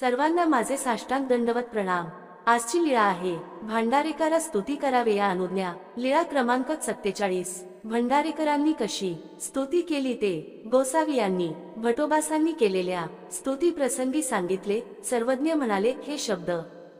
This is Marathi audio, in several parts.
सर्वांना माझे साष्टांग दंडवत प्रणाम. आजची लीळा आहे. भांडारेकरा स्तुती करावे या अनुज्ञा. लीळा क्रमांक सत्तेचाळीस. भंडारेकरांनी कशी स्तुती केली ते गोसावी यांनी भटोबासांनी केलेल्या स्तुती प्रसंगी सांगितले. सर्वज्ञ म्हणाले हे शब्द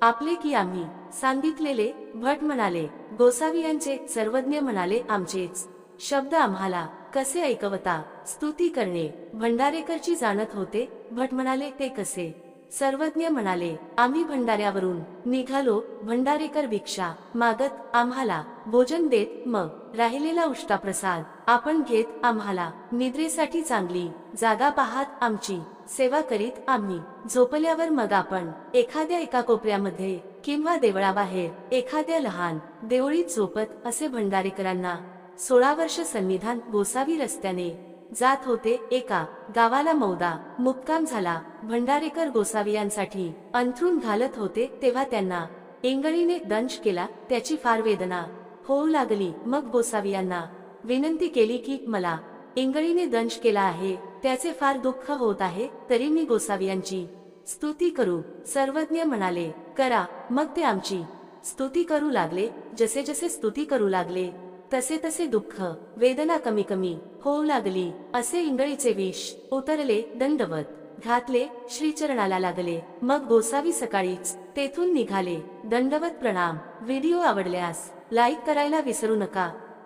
आपले की आम्ही? सांगितलेले भट म्हणाले. गोसावी यांचे सर्वज्ञ म्हणाले आमचेच. शब्द आम्हाला कसे ऐकवता? स्तुती करणे. भंडारेकरची जाणत होते. भट म्हणाले ते कसे सर्वज्ञ म्हणाले आम्ही भंडाऱ्यावरून निघालो भंडारेकर भिक्षा मागत आम्हाला भोजन देत मग राहिलेला उष्टाप्रसाद आपण घेत आम्हाला निद्रेसाठी चांगली जागा पाहात आमची सेवा करीत आम्ही. झोपल्यावर मग आपण एखाद्या एका कोपऱ्यामध्ये किंवा देवळाबाहेर एखाद्या लहान देवळीत झोपत असे भंडारेकरांना सोळा वर्ष संविधान गोसावी रस्त्याने जात होते एका गावाला मौदा मुक्काम झाला. भंडारेकर गोसावियांसाठी अंथरूण घालत होते तेव्हा त्यांना इंगळीने दंश केला. त्याची फार वेदना होऊ लागली. मग गोसावियांना विनंती केली की मला इंगळीने दंश केला आहे. त्याचे फार दुःख होत आहे. तरी मी गोसावियांची स्तुती करू. सर्वज्ञ म्हणाले करा. मग ते आमची स्तुती करू लागले. जसे जसे स्तुती करू लागले तसे तसे दुःख वेदना कमी कमी होऊ लागली असे इंगळीचे विष उतरले दंडवत घातले श्रीचरणाला लागले. मग गोसावी सकाळीच तेथून निघाले. दंडवत प्रणाम. व्हिडिओ आवडल्यास लाईक करायला विसरू नका.